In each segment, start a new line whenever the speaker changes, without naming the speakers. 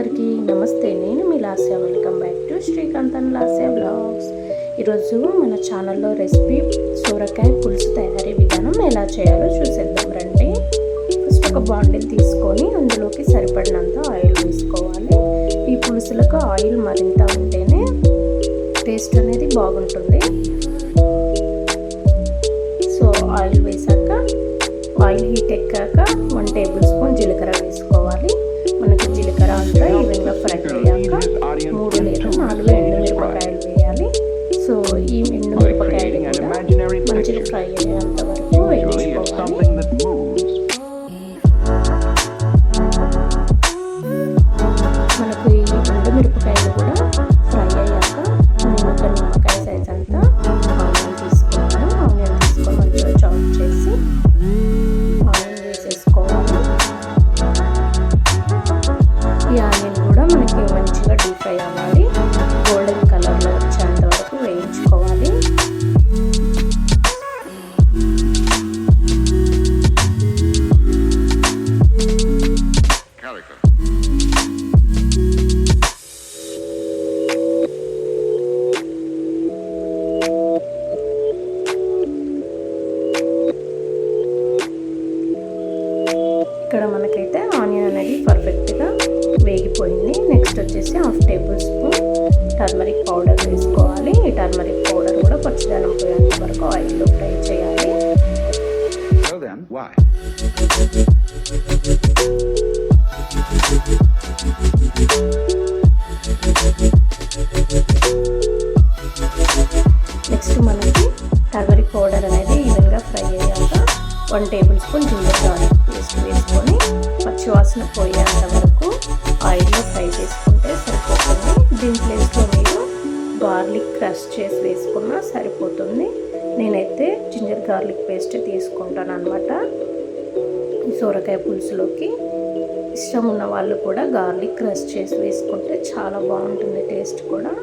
అందరికీ నమస్తే. నేను మీ Lasya. Welcome back to Srikanth and Lasya blogs. ఈరోజు మన ఛానల్లో రెసిపీ సూరకాయ పులుసు తయారీ విధానం ఎలా చేయాలో చూసేద్దాం రండి. ఫస్ట్ ఒక బాండిల్ తీసుకొని అందులోకి సరిపడినంత ఆయిల్ వేసుకోవాలి. ఈ పులుసులకు ఆయిల్ మరింత ఉంటేనే టేస్ట్ అనేది బాగుంటుంది. సో ఆయిల్ వేసాక ఆయిల్ హీట్ ఎక్కాక వన్ టేబుల్ స్పూన్ జీలకర్ర వేసుకోవాలి. మనకి జీలకర్ర అంతా ఈవెన్గా ఫ్రై అయ్యాక half tablespoon turmeric powder వేసుకోవాలి. ఈ టర్మరిక్ పౌడర్ కూడా పచ్చిదనం పోయేంత వరకు ఆయిల్లో ఫ్రై చేయాలి? నెక్స్ట్ మనకి టర్మరిక్ పౌడర్ అనేది ఈవెన్గా ఫ్రై అయ్యాక one tablespoon ginger garlic paste వేసుకొని పచ్చివాసన పోయేంత వరకు ఆయిల్లో ఫ్రై చేసుకుంటే దీని ప్లేస్లో నేను గార్లిక్ క్రష్ చేసి వేసుకున్నా సరిపోతుంది. నేనైతే జింజర్ గార్లిక్ పేస్ట్ తీసుకుంటాను అనమాట సొరకాయ పులుసులోకి ఇష్టం ఉన్న వాళ్ళు కూడా గార్లిక్ క్రష్ చేసి వేసుకుంటే చాలా బాగుంటుంది టేస్ట్ కూడా.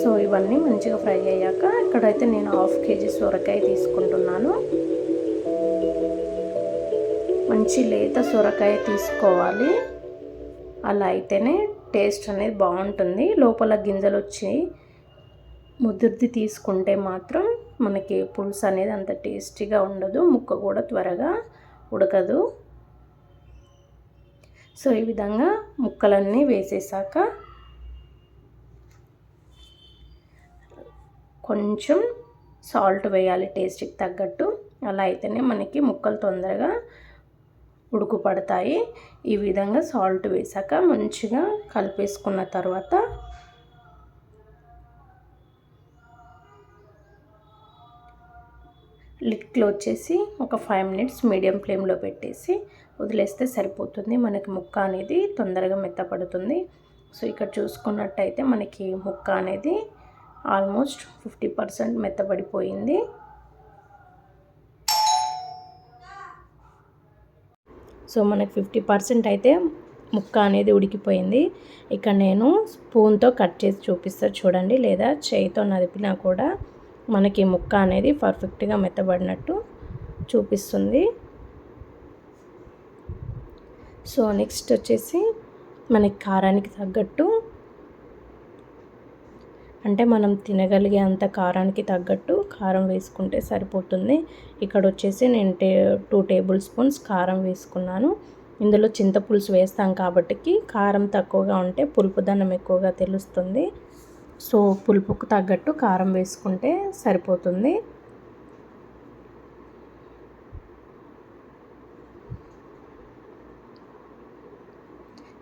సో ఇవన్నీ మంచిగా ఫ్రై అయ్యాక ఇక్కడైతే నేను హాఫ్ కేజీ సొరకాయ తీసుకుంటున్నాను. మంచి లేత సొరకాయ తీసుకోవాలి. అలా అయితేనే టేస్ట్ అనేది బాగుంటుంది. లోపల గింజలు వచ్చి ముదుర్ది తీసుకుంటే మాత్రం మనకి పులుసు అనేది అంత టేస్టీగా ఉండదు. ముక్క కూడా త్వరగా ఉడకదు. సో ఈ విధంగా ముక్కలన్నీ వేసేసాక కొంచెం సాల్ట్ వేయాలి టేస్ట్కి తగ్గట్టు. అలా అయితేనే మనకి ముక్కలు తొందరగా ఉడుకు పడతాయి ఈ విధంగా సాల్ట్ వేసాక మంచిగా కలిపేసుకున్న తర్వాత లిక్లో వచ్చేసి ఒక ఫైవ్ మినిట్స్ మీడియం ఫ్లేమ్లో పెట్టేసి వదిలేస్తే సరిపోతుంది. మనకి ముక్క అనేది తొందరగా మెత్తపడుతుంది. సో ఇక్కడ చూసుకున్నట్టయితే మనకి ముక్క అనేది ఆల్మోస్ట్ ఫిఫ్టీ పర్సెంట్ మెత్తబడిపోయింది సో మనకి ఫిఫ్టీ పర్సెంట్ అయితే ముక్క అనేది ఉడికిపోయింది. ఇక్కడ నేను స్పూన్తో కట్ చేసి చూపిస్తా చూడండి. లేదా చేయితో నదిపినా కూడా మనకి ముక్క అనేది పర్ఫెక్ట్గా మెత్తబడినట్టు చూపిస్తుంది. సో నెక్స్ట్ వచ్చేసి మనకి కారానికి తగ్గట్టు అంటే మనం తినగలిగే అంత కారానికి తగ్గట్టు కారం వేసుకుంటే సరిపోతుంది. ఇక్కడ వచ్చేసి నేను టే టూ టేబుల్ స్పూన్స్ కారం వేసుకున్నాను. ఇందులో చింతపులుసు వేస్తాం కాబట్టి కారం తక్కువగా ఉంటే పులుపుదనం ఎక్కువగా తెలుస్తుంది. సో పులుపుకు తగ్గట్టు కారం వేసుకుంటే సరిపోతుంది.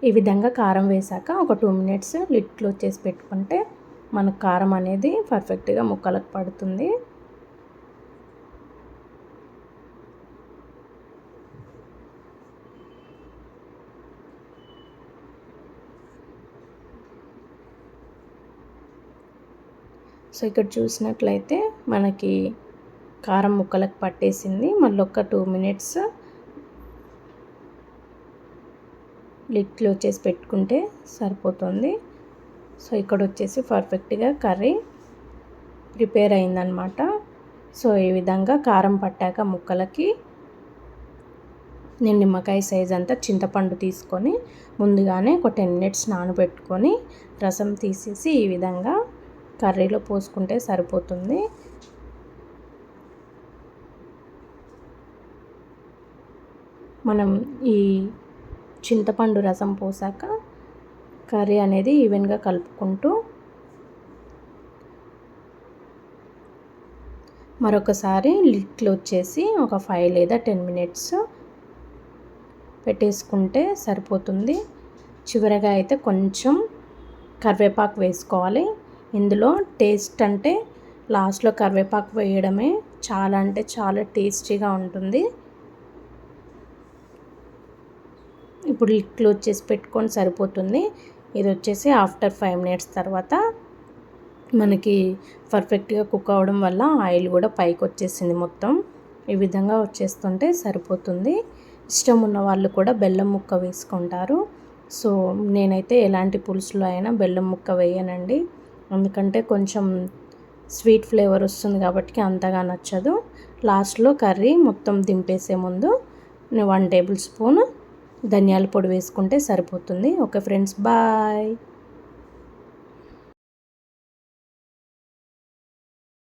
ఈ విధంగా కారం వేసాక ఒక టూ మినిట్స్ లిట్లో వచ్చేసి పెట్టుకుంటే మనకు కారం అనేది పర్ఫెక్ట్గా ముక్కలకు పడుతుంది. సో ఇక్కడ చూసినట్లయితే మనకి కారం ముక్కలకు పట్టేసింది. మళ్ళీ ఒక టూ మినిట్స్ లిట్లు వచ్చేసి చేసి పెట్టుకుంటే సరిపోతుంది. సో ఇక్కడ వచ్చేసి పర్ఫెక్ట్గా కర్రీ ప్రిపేర్ అయిందనమాట సో ఈ విధంగా కారం పట్టాక ముక్కలకి నేను నిమ్మకాయ సైజ్ అంతా చింతపండు తీసుకొని ముందుగానే ఒక టెన్ మినిట్స్ నానబెట్టుకొని రసం తీసేసి ఈ విధంగా కర్రీలో పోసుకుంటే సరిపోతుంది. మనం ఈ చింతపండు రసం పోసాక కర్రీ అనేది ఈవెన్గా కలుపుకుంటూ మరొకసారి లిడ్ క్లోజ్ చేసి ఒక ఫైవ్ లేదా టెన్ మినిట్స్ పెట్టేసుకుంటే సరిపోతుంది. చివరగా అయితే కొంచెం కరివేపాకు వేసుకోవాలి. ఇందులో టేస్ట్ అంటే లాస్ట్లో కరివేపాకు వేయడమే చాలా అంటే చాలా టేస్టీగా ఉంటుంది. ఇప్పుడు లిడ్ క్లోజ్ చేసి పెట్టుకొని సరిపోతుంది. ఇది వచ్చేసి ఆఫ్టర్ ఫైవ్ మినిట్స్ తర్వాత మనకి పర్ఫెక్ట్గా కుక్ అవ్వడం వల్ల ఆయిల్ కూడా పైకి వచ్చేసింది మొత్తం. ఈ విధంగా వచ్చేస్తుంటే సరిపోతుంది. ఇష్టం ఉన్న వాళ్ళు కూడా బెల్లం ముక్క వేసుకుంటారు. సో నేనైతే ఎలాంటి పులుసులో అయినా బెల్లం ముక్క వేయనండి. ఎందుకంటే కొంచెం స్వీట్ ఫ్లేవర్ వస్తుంది కాబట్టి అంతగా నచ్చదు. లాస్ట్లో కర్రీ మొత్తం దింపేసే ముందు వన్ టేబుల్ స్పూన్ ధనియాల పొడి వేసుకుంటే సరిపోతుంది. Okay friends bye.